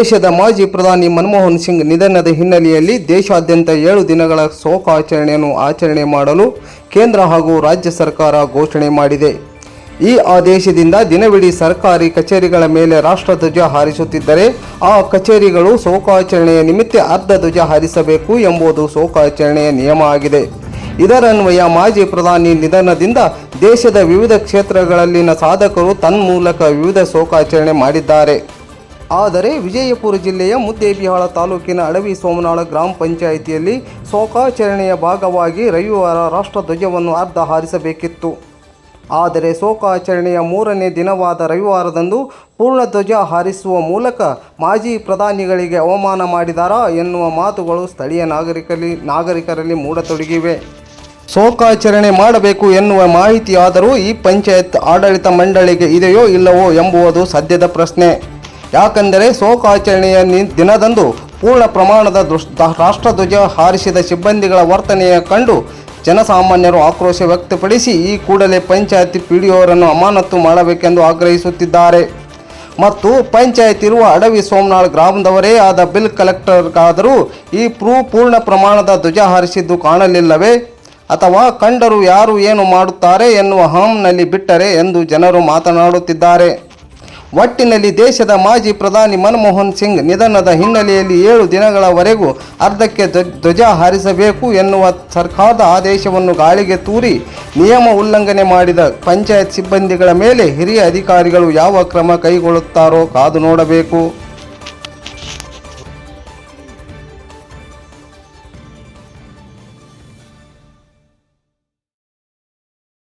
ದೇಶದ ಮಾಜಿ ಪ್ರಧಾನಿ ಮನಮೋಹನ್ ಸಿಂಗ್ ನಿಧನದ ಹಿನ್ನೆಲೆಯಲ್ಲಿ ದೇಶಾದ್ಯಂತ ಏಳು ದಿನಗಳ ಶೋಕಾಚರಣೆಯನ್ನು ಆಚರಣೆ ಮಾಡಲು ಕೇಂದ್ರ ಹಾಗೂ ರಾಜ್ಯ ಸರ್ಕಾರ ಘೋಷಣೆ ಮಾಡಿದೆ. ಈ ಆದೇಶದಿಂದ ದಿನವಿಡೀ ಸರ್ಕಾರಿ ಕಚೇರಿಗಳ ಮೇಲೆ ರಾಷ್ಟ್ರಧ್ವಜ ಹಾರಿಸುತ್ತಿದ್ದರೆ, ಆ ಕಚೇರಿಗಳು ಶೋಕಾಚರಣೆಯ ನಿಮಿತ್ತ ಅರ್ಧ ಧ್ವಜ ಹಾರಿಸಬೇಕು ಎಂಬುದು ಶೋಕಾಚರಣೆಯ ನಿಯಮ ಆಗಿದೆ. ಇದರನ್ವಯ ಮಾಜಿ ಪ್ರಧಾನಿ ನಿಧನದಿಂದ ದೇಶದ ವಿವಿಧ ಕ್ಷೇತ್ರಗಳಲ್ಲಿನ ಸಾಧಕರು ತನ್ಮೂಲಕ ವಿವಿಧ ಶೋಕಾಚರಣೆ ಮಾಡಿದ್ದಾರೆ. ಆದರೆ ವಿಜಯಪುರ ಜಿಲ್ಲೆಯ ಮುದ್ದೇಬಿಹಾಳ ತಾಲೂಕಿನ ಅಡವಿ ಸೋಮನಾಳ ಗ್ರಾಮ ಪಂಚಾಯಿತಿಯಲ್ಲಿ ಶೋಕಾಚರಣೆಯ ಭಾಗವಾಗಿ ರವಿವಾರ ರಾಷ್ಟ್ರಧ್ವಜವನ್ನು ಅರ್ಧ ಹಾರಿಸಬೇಕಿತ್ತು. ಆದರೆ ಶೋಕಾಚರಣೆಯ ಮೂರನೇ ದಿನವಾದ ರವಿವಾರದಂದು ಪೂರ್ಣಧ್ವಜ ಹಾರಿಸುವ ಮೂಲಕ ಮಾಜಿ ಪ್ರಧಾನಿಗಳಿಗೆ ಅವಮಾನ ಮಾಡಿದಾರಾ ಎನ್ನುವ ಮಾತುಗಳು ಸ್ಥಳೀಯ ನಾಗರಿಕರಲ್ಲಿ ನಾಗರಿಕರಲ್ಲಿ ಮೂಡತೊಡಗಿವೆ. ಶೋಕಾಚರಣೆ ಮಾಡಬೇಕು ಎನ್ನುವ ಮಾಹಿತಿಯಾದರೂ ಈ ಪಂಚಾಯತ್ ಆಡಳಿತ ಮಂಡಳಿಗೆ ಇದೆಯೋ ಇಲ್ಲವೋ ಎಂಬುವುದು ಸದ್ಯದ ಪ್ರಶ್ನೆ. ಯಾಕೆಂದರೆ ಶೋಕಾಚರಣೆಯ ದಿನದಂದು ಪೂರ್ಣ ಪ್ರಮಾಣದ ರಾಷ್ಟ್ರಧ್ವಜ ಹಾರಿಸಿದ ಸಿಬ್ಬಂದಿಗಳ ವರ್ತನೆಯ ಕಂಡು ಜನಸಾಮಾನ್ಯರು ಆಕ್ರೋಶ ವ್ಯಕ್ತಪಡಿಸಿ ಈ ಕೂಡಲೇ ಪಂಚಾಯತಿ ಪಿಡಿಒರನ್ನು ಅಮಾನತು ಮಾಡಬೇಕೆಂದು ಆಗ್ರಹಿಸುತ್ತಿದ್ದಾರೆ. ಮತ್ತು ಪಂಚಾಯತ್ ಇರುವ ಅಡವಿ ಸೋಮನಾಳ್ ಗ್ರಾಮದವರೇ ಆದ ಬಿಲ್ ಕಲೆಕ್ಟರ್ಗಾದರೂ ಈ ಪ್ರೂ ಪೂರ್ಣ ಪ್ರಮಾಣದ ಧ್ವಜ ಹಾರಿಸಿದ್ದು ಕಾಣಲಿಲ್ಲವೇ? ಅಥವಾ ಕಂಡರು ಯಾರು ಏನು ಮಾಡುತ್ತಾರೆ ಎನ್ನುವ ಹಾಮ್ನಲ್ಲಿ ಬಿಟ್ಟರೆ ಎಂದು ಜನರು ಮಾತನಾಡುತ್ತಿದ್ದಾರೆ. ಒಟ್ಟಿನಲ್ಲಿ ದೇಶದ ಮಾಜಿ ಪ್ರಧಾನಿ ಮನಮೋಹನ್ ಸಿಂಗ್ ನಿಧನದ ಹಿನ್ನೆಲೆಯಲ್ಲಿ ಏಳು ದಿನಗಳವರೆಗೂ ಅರ್ಧಕ್ಕೆ ಧ್ವ- ಧ್ವಜ ಹಾರಿಸಬೇಕು ಎನ್ನುವ ಸರ್ಕಾರದ ಆದೇಶವನ್ನು ಗಾಳಿಗೆ ತೂರಿ ನಿಯಮ ಉಲ್ಲಂಘನೆ ಮಾಡಿದ ಪಂಚಾಯತ್ ಸಿಬ್ಬಂದಿಗಳ ಮೇಲೆ ಹಿರಿಯ ಅಧಿಕಾರಿಗಳು ಯಾವ ಕ್ರಮ ಕೈಗೊಳ್ಳುತ್ತಾರೋ ಕಾದು ನೋಡಬೇಕು.